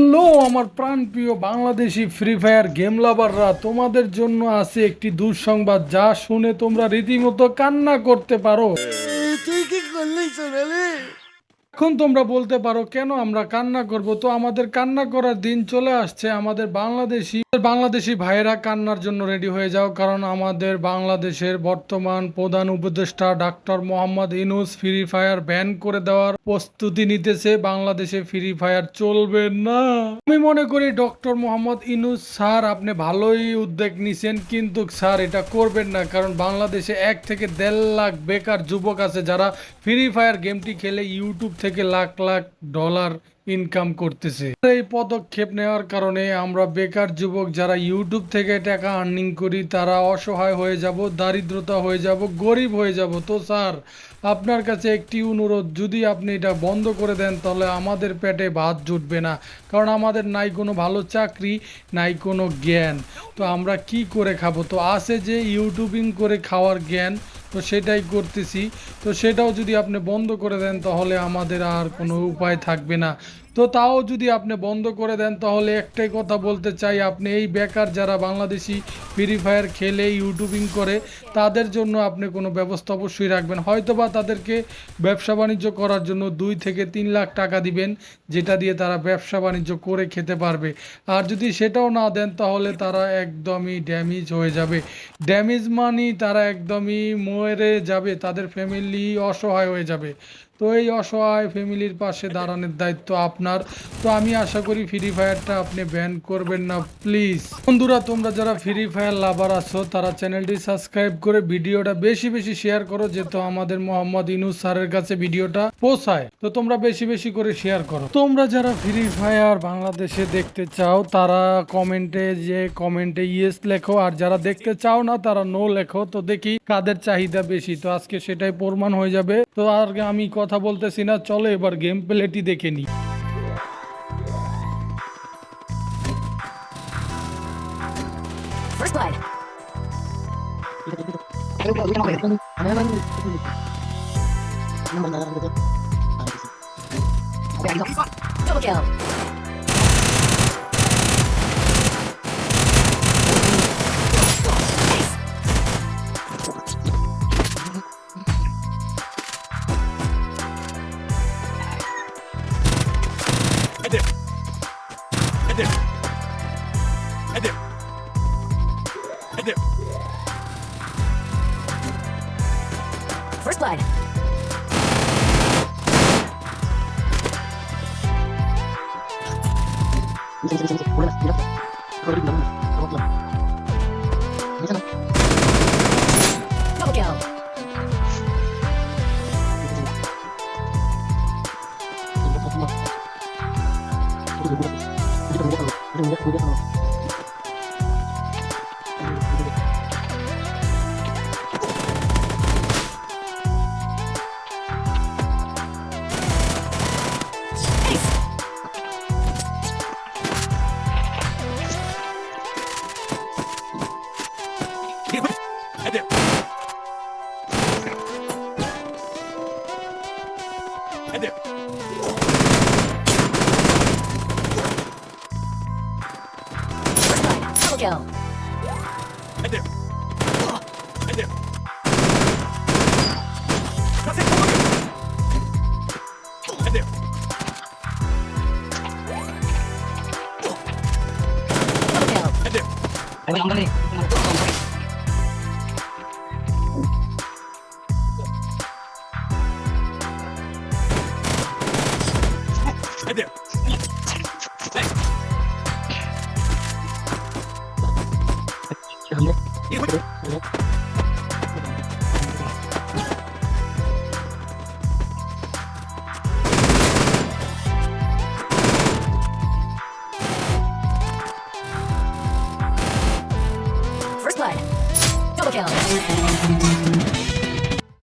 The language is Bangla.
হ্যালো, আমার প্রাণ প্রিয় বাংলাদেশি ফ্রি ফায়ার গেম লাভাররা তোমাদের জন্য আছে একটি দুঃসংবাদ যা শুনে তোমরা রীতিমতো কান্না করতে পারো। তুই কি করলি সোনালি? এখন তোমরা বলতে পারো, কেন আমরা কান্না করব? তো আমাদের কান্না করার দিন চলে আসছে। আমাদের বাংলাদেশি বাংলাদেশি ভাইয়েরা কান্নার জন্য রেডি হয়ে যাও, কারণ আমাদের বাংলাদেশের বর্তমান প্রধান উপদেষ্টা doctor Mohammad Yunus free fire ban করে দেওয়ার প্রস্তুতি নিতেছে। বাংলাদেশে ফ্রি ফায়ার চলবে না। আমি মনে করি ডক্টর মোহাম্মদ ইনুস স্যার, আপনি ভালোই উদ্যোগ নিছেন, কিন্তু স্যার, এটা করবেন না, কারণ বাংলাদেশে এক থেকে দেড় লাখ বেকার যুবক আছে যারা ফ্রি ফায়ার গেমটি খেলে ইউটিউব থেকে লাখ লাখ ডলার ইনকাম করতেছে। এই পদক্ষেপ নেওয়ার কারণে আমরা বেকার যুবক যারা ইউটিউব থেকে টাকা আর্নিং করি, তারা অসহায় হয়ে যাব, দারিদ্রতা হয়ে যাব, গরিব হয়ে যাব। তো স্যার, আপনার কাছে একটি অনুরোধ, যদি আপনি এটা বন্ধ করে দেন, তাহলে আমাদের পেটে ভাত জুটবে না। কারণ আমাদের নাই কোনো ভালো চাকরি, নাই কোনো জ্ঞান। তো আমরা কি করে খাব? তো আছে যে ইউটিউবিং করে খাওয়ার জ্ঞান তো সেটাই করতেছি। তো সেটাও যদি আপনি বন্ধ করে দেন, তাহলে আমাদের আর কোনো উপায় থাকবে না। তো তাও যদি আপনি বন্ধ করে দেন, তাহলে একটাই কথা বলতে চাই, আপনি এই বেকার যারা বাংলাদেশি ফ্রি ফায়ার খেলে ইউটিউবিং করে, তাদের জন্য আপনি কোনো ব্যবস্থা অবশ্যই রাখবেন। হয়তোবা তাদেরকে ব্যবসা বাণিজ্য করার জন্য দুই থেকে তিন লাখ টাকা দিবেন, যেটা দিয়ে তারা ব্যবসা বাণিজ্য করে খেতে পারবে। আর যদি সেটাও না দেন, তাহলে তারা একদমই ড্যামেজ হয়ে যাবে। ড্যামেজ মানি তারা একদমই মরে যাবে, তাদের ফ্যামিলি অসহায় হয়ে যাবে। তো এই অসহায় ফ্যামিলির পাশে দাঁড়ানোর দায়িত্ব আপনার। তো আমি আশা করি ফ্রি ফায়ারটা আপনি ব্যান করবেন না প্লিজ বন্ধুরা, তোমরা যারা ফ্রি ফায়ার লাভার আছো, তারা চ্যানেলটি সাবস্ক্রাইব করে ভিডিওটা বেশি বেশি শেয়ার করো, যেহেতু আমাদের মোহাম্মদ ইনুস স্যারের কাছে ভিডিওটা পৌঁছায়। তো তোমরা বেশি বেশি করে শেয়ার করো। তোমরা যারা ফ্রি ফায়ার বাংলাদেশে দেখতে চাও, তারা কমেন্টে যে কমেন্টে ইয়েস লেখো, আর যারা দেখতে চাও না, তারা নো লেখো। তো দেখি কাদের চাহিদা বেশি। তো আজকে সেটাই প্রমাণ হয়ে যাবে। তো আর আমি কথা বলতেছি না চলো এবার গেম প্লেটি দেখে নিই. Double kill. Hadi. Hadi. First blood. Double kill. Head there. go. Right there. Right there. That's it. Come on. Right there. Right there. Right there.